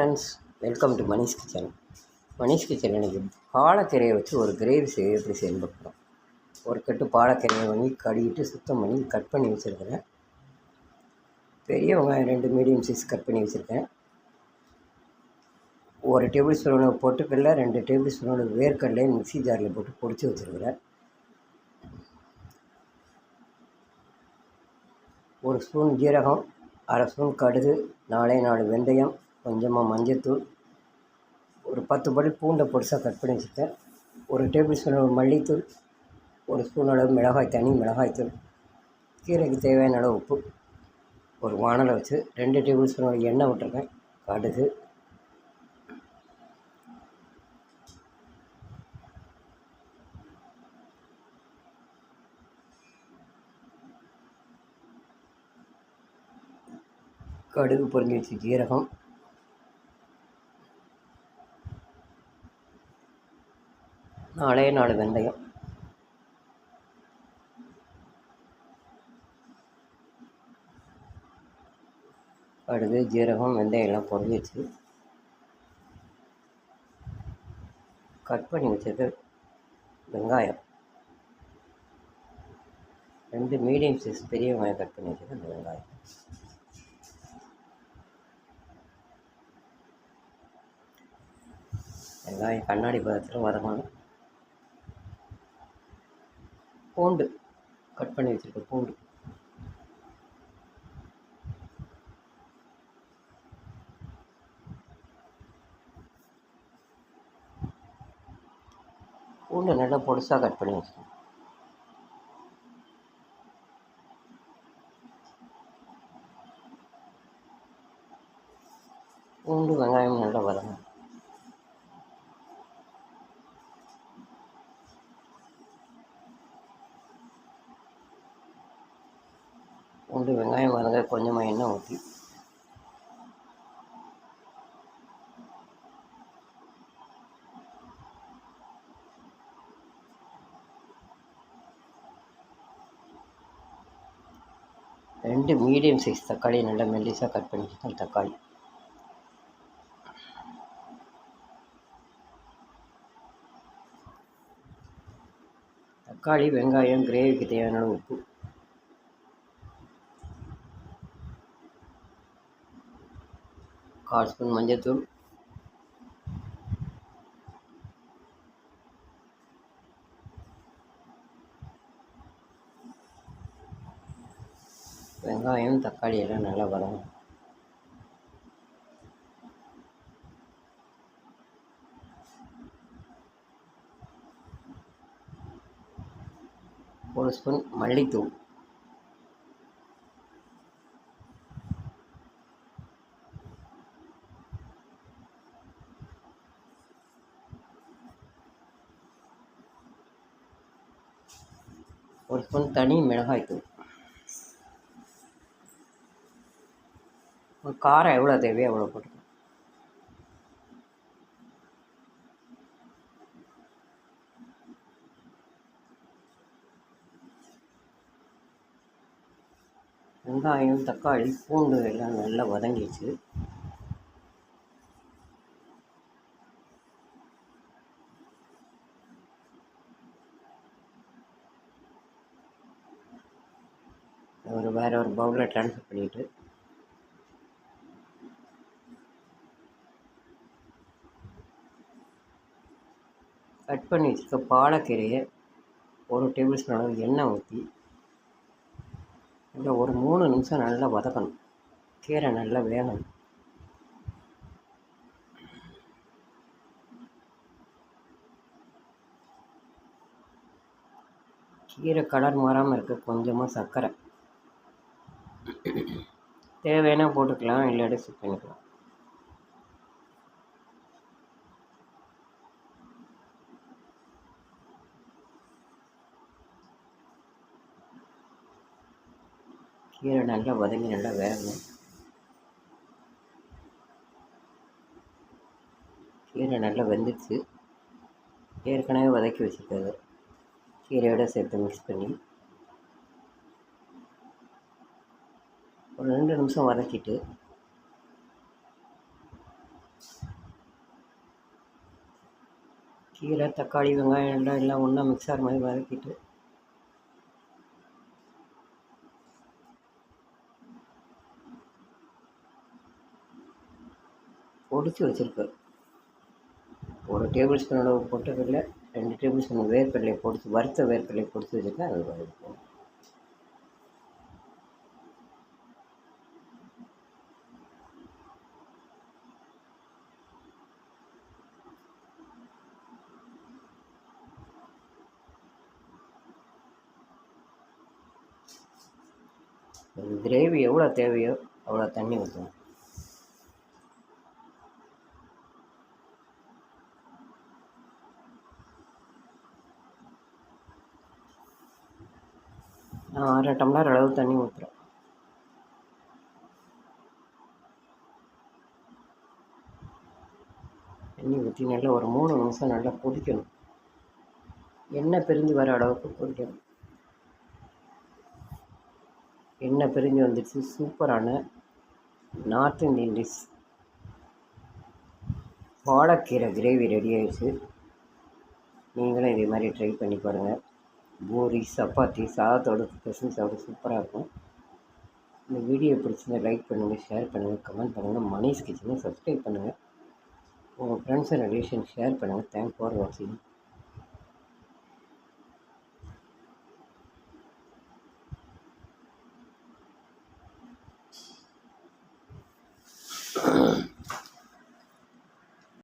Friends welcome to Manish kitchen Manish kitchen அன்றைக்கி பாலக்கீரையை வச்சு ஒரு கிரேவி செய்ய எப்படி செயல்படுறோம் ஒரு கட்டு பாலக்கீரையை வாங்கி கழுவிட்டு சுத்தம் பண்ணி கட் பண்ணி வச்சுருக்கிறேன். பெரிய வெங்காயம் ரெண்டு மீடியம் சைஸ் கட் பண்ணி வச்சுருக்கேன். ஒரு டேபிள் ஸ்பூனோட பொட்டுக்கடல ரெண்டு டேபிள் ஸ்பூனோட வேர்க்கடலையும் மிக்ஸி ஜாரில் போட்டு பொடிச்சு வச்சுருக்கிறேன். ஒரு ஸ்பூன் ஜீரகம் அரை ஸ்பூன் கடுகு நாலே நாலு வெந்தயம் கொஞ்சமாக மஞ்சத்தூள் ஒரு பத்து படி பூண்டை பொடிசாக கட் பண்ணி வச்சுருக்கேன் ஒரு டேபிள் ஸ்பூன் மல்லித்தூள் ஒரு ஸ்பூன் அளவு மிளகாய் தனி மிளகாய்த்தூள் கீரைக்கு தேவையான அளவு உப்பு ஒரு வானலை வச்சு ரெண்டு டேபிள் ஸ்பூன் எண்ணெய் விட்டுருக்கேன் கடுகு. கடுகு பொறிஞ்சு வச்சு ஜீரகம் நாலே நாலு வெந்தயம். கடுகு ஜீரகம் வெந்தயம் எல்லாம் பொரிஞ்சு வச்சு கட் பண்ணி வச்சது வெங்காயம். ரெண்டு மீடியம் சைஸ் பெரிய வெங்காயம் கட் பண்ணி வச்சது அந்த வெங்காயம். வெங்காயம் கண்ணாடி பதத்தில் வதங்கணும். பூண்டு. கட் பண்ணி வச்சுருக்க பூண்டு. பூண்டு நல்லா பொடிசாக கட் பண்ணி வச்சுருக்கோம் பூண்டு வெங்காயம் நல்லா வதங்கணும் பூண்டு வெங்காயம் வதங்க கொஞ்சமாக எண்ணெய் ஊற்றி ரெண்டு மீடியம் சைஸ் தக்காளி நல்லா மெல்லிசாக கட் பண்ணி தக்காளி. தக்காளி வெங்காயம் கிரேவிக்கு தேவையான உப்பு. கால் ஸ்பூன் மஞ்சள்தூள் வெங்காயம் தக்காளி எல்லாம் நல்லா வரும் ஒரு ஸ்பூன் மல்லித்தூள். ஒரு ஸ்பூன் தனி மிளகாய்த்தூள். காரம் எவ்வளோ தேவையோ அவ்வளோ போட்டுக்கணும் வெங்காயம் தக்காளி பூண்டு எல்லாம் நல்லா வதங்கிச்சு ஒரு வேறு ஒரு பவுலில் ட்ரான்ஸ்ஃபர் பண்ணிவிட்டு கட் பண்ணி வச்சுருக்க பாலக்கீரையை ஒரு டேபிள் ஸ்பூன் அளவு எண்ணெய் ஊற்றி நல்லா ஒரு மூணு நிமிஷம் நல்லா வதக்கணும். கீரை நல்லா வேகணும். கீரை கலர் மாறாமல் இருக்க கொஞ்சமாக சர்க்கரை. தேவையான போட்டுக்கலாம் இல்லாட்டி ஸ்கிப் பண்ணிக்கலாம். கீரை நல்லா வதங்கி நல்லா வேகணும். கீரை நல்லா வெந்துடுச்சு. ஏற்கனவே வதக்கி வச்சுருக்காங்க கீரையோடு சேர்த்து மிக்ஸ் பண்ணி. ஒரு ரெண்டு நிமிஷம் வதக்கிட்டு. கீரை தக்காளி வெங்காயம் எல்லாம் எல்லாம் ஒன்றா மிக்ஸார் மாதிரி வதக்கிட்டு. பொடிச்சு வச்சுருக்கு. ஒரு டேபிள் ஸ்பூன் அளவு பொட்டுக்கடலை ரெண்டு டேபிள் ஸ்பூன் வேர்க்கடலை பொடிச்சு வறுத்த வேர்க்கடலை பொடிச்சு வச்சுருக்கேன் அது வரைக்கும் கிரேவி எவ்வளோ தேவையோ அவ்வளோ தண்ணி ஊற்றணும் அரை டம்ளர் அளவு தண்ணி ஊற்றுறேன் தண்ணி ஊற்றி நல்லா ஒரு மூணு நிமிஷம் நல்லா கொதிக்கணும். எண்ணெய் பிரிஞ்சு வர அளவுக்கு கொதிக்கணும். எண்ணெய் பிரிஞ்சு வந்துடுச்சு சூப்பரான நார்த் இந்தியன் டிஷ். வாழைக்கீரை கிரேவி ரெடி ஆயிடுச்சு. நீங்களும் இதே மாதிரி ட்ரை பண்ணி பாருங்கள் பூரி சப்பாத்தி சாதத்தோட பிசைஞ்சு சாப்பிட சூப்பராக இருக்கும். இந்த வீடியோ பிடிச்சிருந்தால் லைக் பண்ணுங்கள் ஷேர் பண்ணுங்கள் கமெண்ட் பண்ணுங்கள் மணிஷ் கிச்சனை சப்ஸ்கிரைப் பண்ணுங்கள் உங்கள் ஃப்ரெண்ட்ஸ் அண்ட் ரிலேஷன் ஷேர் பண்ணுங்கள் தேங்க்ஸ் ஃபார் வாட்சிங்